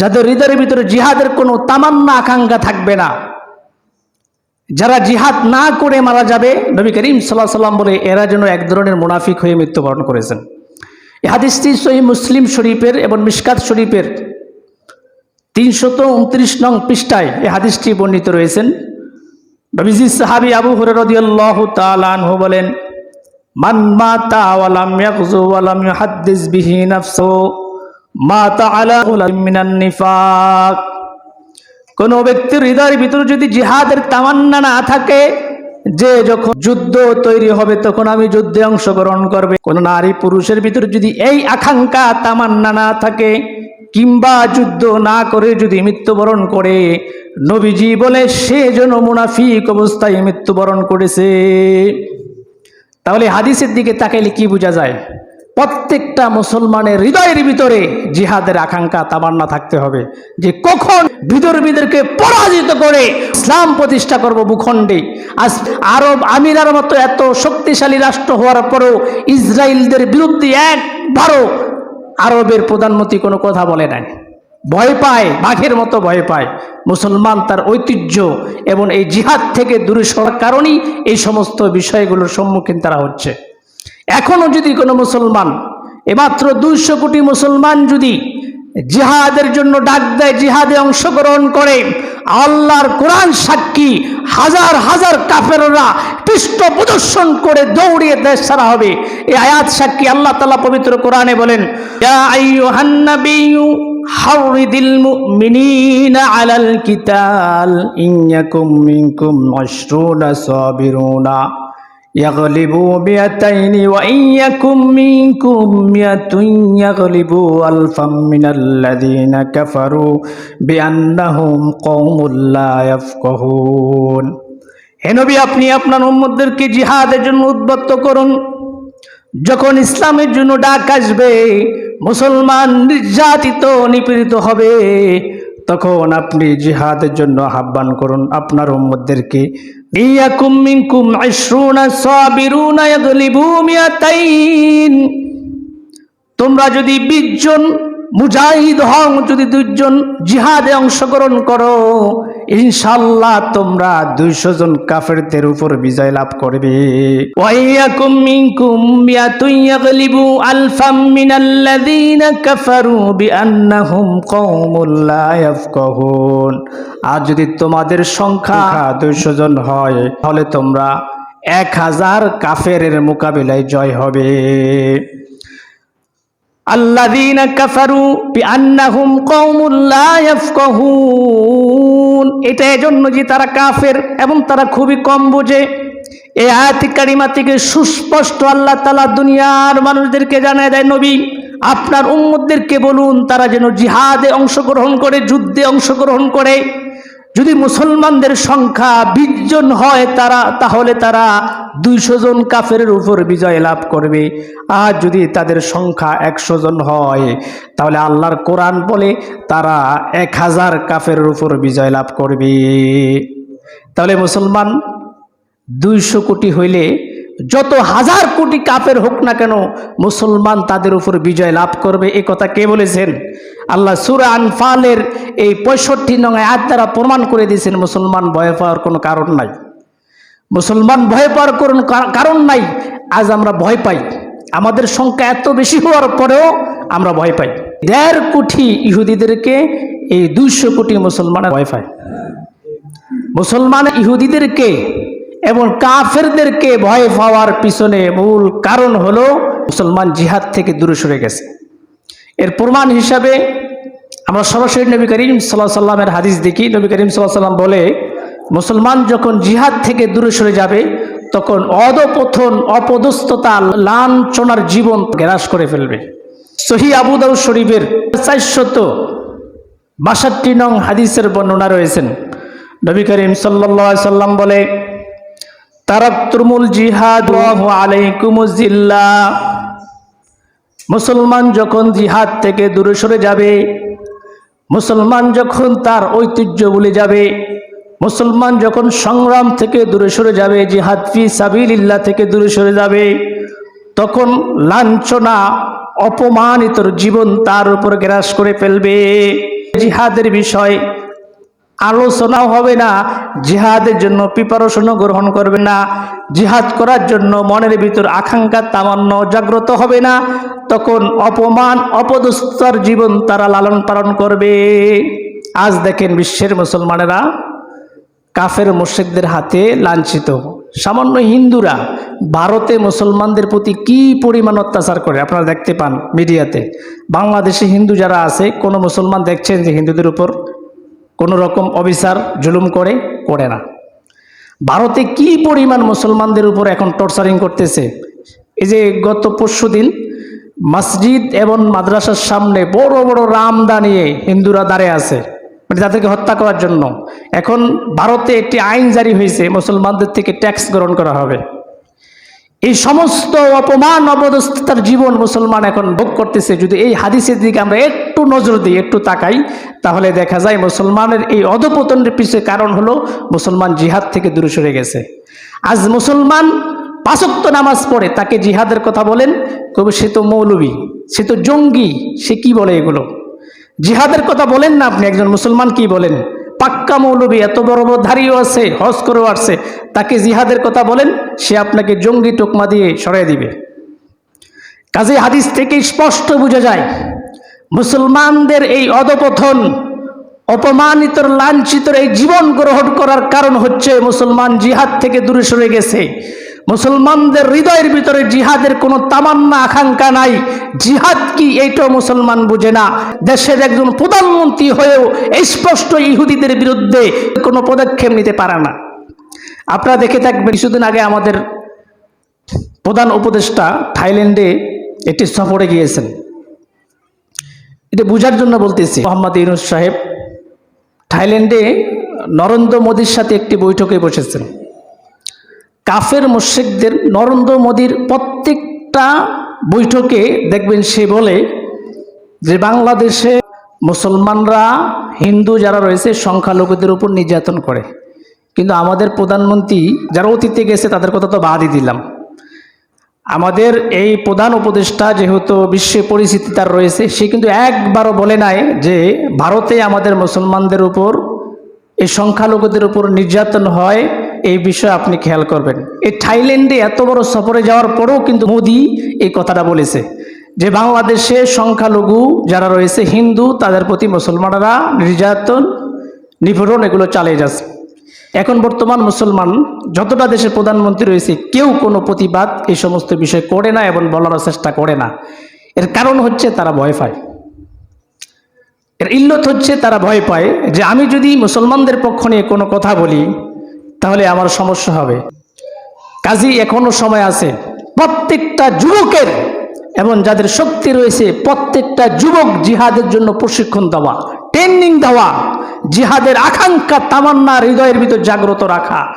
যাদের হৃদয়ের ভিতরে জিহাদের কোনো তামান্না আকাঙ্ক্ষা থাকবে না, যারা জিহাদ না করে মারা যাবে, নবী করিম সাল্লাহ সাল্লাম বলে এরা যেন এক ধরনের মুনাফিক হয়ে মৃত্যুবরণ করেছেন। হাদিসটি সহি মুসলিম শরীফের এবং মিশকাত শরীফের তিনশত উনত্রিশ নং পৃষ্ঠায় এই হাদিসটি বর্ণিত রয়েছেন। নবীজি সাহাবি আবু হুরারদিয়াল্লাহু তাআলা আনহু বলেন, মান মাতা ওয়ালাম ইয়াগজু ওয়ালাম কোন ব্যক্তির হৃদয়ের ভিতরে যদি জিহাদের তামান্না না থাকে, যে যখন যুদ্ধ তৈরি হবে, তখন আমি যুদ্ধে অংশগ্রহণ করবে। কোন নারী পুরুষের ভিতরে যদি এই আকাঙ্ক্ষা, তামান্না না থাকে, কিংবা যুদ্ধ না করে যদি মৃত্যুবরণ করে, নবীজি বলে, সে যেন মুনাফিক অবস্থায় মৃত্যুবরণ করেছে। তাহলে হাদিসের দিকে তাকাইলে কি বোঝা যায়? প্রত্যেকটা মুসলমানের হৃদয়ের ভিতরে জিহাদের আকাঙ্ক্ষা, তামান্না থাকতে হবে যে কখন বিদর্মীদেরকে পরাজিত করে ইসলাম প্রতিষ্ঠা করব ভূখণ্ডে। আজ আরব আমিরার মতো এত শক্তিশালী রাষ্ট্র হওয়ার পরেও ইসরায়েলদের বিরুদ্ধে একবারও আরবের প্রধানমন্ত্রী কোনো কথা বলে নাই। ভয় পায়, বাঘের মতো ভয় পায়। মুসলমান তার ঐতিহ্য এবং এই জিহাদ থেকে দূরে সরার কারণেই এই সমস্ত বিষয়গুলোর সম্মুখীন তারা হচ্ছে। এখনও যদি কোনো মুসলমান, এমাত্র দুইশো কোটি মুসলমান যদি জিহাদের জন্য ডাক দেয়, জিহাদে অংশগ্রহণ করে, আল্লাহর কোরআন সাক্ষী, হাজার হাজার কাফেররা পৃষ্ঠ প্রদর্শন করে দৌড়িয়ে দেশ ছাড়া হবে। এই আয়াত সাক্ষী আল্লাহ তালা পবিত্র কোরআনে বলেন আশরুনা সাবিরুনা। يغلبوا مئتين وإن يكن منكم مئة يغلبوا ألفا من الذين كفروا بأنهم قوم لا يفقهون হে নবী আপনি আপনার উম্মতদেরকে জিহাদের জন্য উদ্বত্ত করুন যখন ইসলামের জন্য ডাক আসবে মুসলমান নির্যাতিত নিপীড়িত হবে তখন আপনি জিহাদের জন্য আহ্বান করুন আপনার উম্মতদেরকে ইয়াকুম মিনকুম আশরুনা সাবিরুনা ইয়াগলিবু মিয়াতাইন। তোমরা যদি বিশ জন মুজাহিদ হং যদি দুইজন জিহাদে অংশগ্রহণ করো ইনশাল্লাহ তোমরা দুইশো জন কাফেরদের উপর বিজয় লাভ করবে। কাফারু আর যদি তোমাদের সংখ্যা দুইশো জন হয়, তাহলে তোমরা এক হাজার কাফেরের মোকাবিলায় জয় হবে। আল্লাযীনা কাফারু বিআন্নাহুম কওমুল লা ইয়াফকাহুন। এটা এজন্য যে তারা কাফের এবং তারা খুবই কম বোঝে। এই আয়াতি কারিমা থেকে সুস্পষ্ট আল্লাহ তাআলা দুনিয়ার মানুষদেরকে জানায় দেয়, নবী, আপনার উম্মতদেরকে বলুন তারা যেন জিহাদে অংশগ্রহণ করে, যুদ্ধে অংশগ্রহণ করে। যদি মুসলমানদের সংখ্যা বিশ জন হয় তারা, তাহলে তারা দুইশো জন কাফের উপর বিজয় লাভ করবে। আর যদি তাদের সংখ্যা একশো জন হয়, তাহলে আল্লাহর কোরআন বলে তারা এক হাজার কাফের উপর বিজয় লাভ করবে। তাহলে মুসলমান দুইশো কোটি হইলে যত হাজার কোটি কাফের হোক না কেন, মুসলমান তাদের উপর বিজয় লাভ করবে, এ কথা কে বলেছেন? আল্লাহ সুরা আনফালের এই পঁয়ষট্টি নং আয়াত দ্বারা প্রমাণ করে দিয়েছেন, মুসলমান ভয় পাওয়ার কোনো কারণ নাই। মুসলমান ভয় পাওয়ার কোনো কারণ নাই, আজ আমরা ভয় পাই। আমাদের সংখ্যা এত বেশি হওয়ার পরেও আমরা ভয় পাই। দেড় কোটি ইহুদিদেরকে এই দুইশো কোটি মুসলমানের ভয় পায়। মুসলমান ইহুদিদেরকে এবং কাফেরদেরকে ভয় পাওয়ার পিছনে মূল কারণ হলো মুসলমান জিহাদ থেকে দূরে সরে গেছে। এর প্রমাণ হিসাবে আমরা সরাসরি নবী করিম সাল্লাহ সাল্লামের হাদিস দেখি। নবী করিম সাল্লাহ সাল্লাম বলে, মুসলমান যখন জিহাদ থেকে দূরে সরে যাবে, তখন অধপথন অপদস্থতা, লাঞ্ছনার জীবন গ্রাস করে ফেলবে। সহি আবুদাউ শরীফের চারশত বাষট্টি নং হাদিসের বর্ণনা রয়েছেন। নবী করিম সাল্লাহ সাল্লাম বলে জিহাদ মুসলমান যখন জিহাদ থেকে দূরে সরে যাবে, মুসলমান যখন তার ঐতিহ্য ভুলে যাবে, মুসলমান যখন সংগ্রাম থেকে দূরে সরে যাবে, জিহাদ ফি সাবিলিল্লাহ থেকে দূরে সরে যাবে, তখন লাঞ্ছনা অপমানিতর জীবন তার উপর গ্রাস করে ফেলবে। জিহাদের বিষয় আলোচনাও হবে না, জিহাদের জন্য প্রিপারেশনও গ্রহণ করবে না, জিহাদ করার জন্য মনের ভিতর আকাঙ্ক্ষা তামান্য জাগ্রত হবে না, তখন অপমান অপদস্তর জীবন তারা লালন পালন করবে। আজ দেখেন বিশ্বের মুসলমানেরা কাফের মুর্শিকদের হাতে লাঞ্ছিত। সামান্য হিন্দুরা ভারতে মুসলমানদের প্রতি কি পরিমাণ অত্যাচার করে, আপনারা দেখতে পান মিডিয়াতে। বাংলাদেশে হিন্দু যারা আছে, কোনো মুসলমান দেখছেন যে হিন্দুদের উপর কোনো রকম অবিচার, জুলুম করে করে না। ভারতে কি পরিমাণ মুসলমানদের উপর এখন টর্চারিং করতেছে? এই যে গত পরশু দিন মসজিদ এবং মাদ্রাসার সামনে বড় বড় রামদা নিয়ে হিন্দুরা দাঁড়িয়ে আছে মানে তাদেরকে হত্যা করার জন্য। এখন ভারতে একটি আইন জারি হয়েছে, মুসলমানদের থেকে ট্যাক্স গ্রহণ করা হবে। এই সমস্ত অপমান অবদস্থতার জীবন মুসলমান এখন ভোগ করতেছে। যদি এই হাদিসের দিকে আমরা একটু নজর দিই, একটু তাকাই, তাহলে দেখা যায় মুসলমানের এই অধপতনের পিছিয়ে কারণ হলো মুসলমান জিহাদ থেকে দূরে সরে গেছে। আজ মুসলমান পাঁচক্ত নামাজ পড়ে, তাকে জিহাদের কথা বলেন, কবি সে তো মৌলবী, সে তো জঙ্গি, সে কি বলে এগুলো? জিহাদের কথা বলেন না আপনি, একজন মুসলমান কি বলেন? পাক্কা মৌলবী, এত বড় বড় ধারিও আছে, হজ করেও আসছে, তাকে জিহাদের কথা বলেন, সে আপনাকে জঙ্গি টোকমা দিয়ে সরাই দিবে। কাজে হাদিস থেকে স্পষ্ট বোঝা যায়, মুসলমানদের এই অধপথন অপমানিত, লাঞ্ছিত এই জীবন গ্রহণ করার কারণ হচ্ছে মুসলমান জিহাদ থেকে দূরে সরে গেছে। মুসলমানদের হৃদয়ের ভিতরে জিহাদের কোনো তামান্না, আকাঙ্ক্ষা নাই। জিহাদ কি? এইটাও মুসলমান বুঝে না। দেশের একজন প্রধানমন্ত্রী হয়েও স্পষ্ট ইহুদিদের বিরুদ্ধে কোনো পদক্ষেপ নিতে পারে না। আপনারা দেখে থাকবেন, কিছুদিন আগে আমাদের প্রধান উপদেষ্টা থাইল্যান্ডে একটি সফরে গিয়েছেন। এটা বোঝার জন্য বলতেছি, মোহাম্মদ ইউনুস সাহেব থাইল্যান্ডে নরেন্দ্র মোদীর সাথে একটি বৈঠকে বসেছেন। কাফের মুশ্রিকদের নরেন্দ্র মোদীর প্রত্যেকটা বৈঠকে দেখবেন সে বলে যে বাংলাদেশে মুসলমানরা, হিন্দু যারা রয়েছে সংখ্যালঘুদের উপর নির্যাতন করে। কিন্তু আমাদের প্রধানমন্ত্রী যারা অতীতে গেছে তাদের কথা তো বাদই দিলাম। আমাদের এই প্রধান উপদেষ্টা যেহেতু বিশ্বে পরিচিতি তার রয়েছে, সে কিন্তু একবারও বলে নাই যে ভারতে আমাদের মুসলমানদের উপর, এই সংখ্যালঘুদের উপর নির্যাতন হয়। এই বিষয়ে আপনি খেয়াল করবেন। এই থাইল্যান্ডে এত বড় সফরে যাওয়ার পরেও কিন্তু মোদি এই কথাটা বলেছে যে বাংলাদেশে সংখ্যালঘু যারা রয়েছে, হিন্দু, তাদের প্রতি মুসলমানরা নির্যাতন, নিপীড়ন এগুলো চালিয়ে যাচ্ছে। এখন বর্তমান মুসলমান যতটা দেশের প্রধানমন্ত্রী রয়েছে, কেউ কোনো প্রতিবাদ এই সমস্ত বিষয় করে না এবং বলার চেষ্টা করে না। এর কারণ হচ্ছে তারা ভয় পায়। এর ইল্লত হচ্ছে তারা ভয় পায় যে আমি যদি মুসলমানদের পক্ষ নিয়ে কোনো কথা বলি তাহলে আমার সমস্যা হবে। কাজী এখনও সময় আছে। প্রত্যেকটা যুবকের এবং যাদের শক্তি রয়েছে, প্রত্যেকটা যুবক জিহাদের জন্য প্রশিক্ষণ দেওয়া ট্রেনিং দেওয়া, জিহাদের আকাঙ্ক্ষা তামান্না হৃদয়ের ভিতর জাগ্রত রাখা।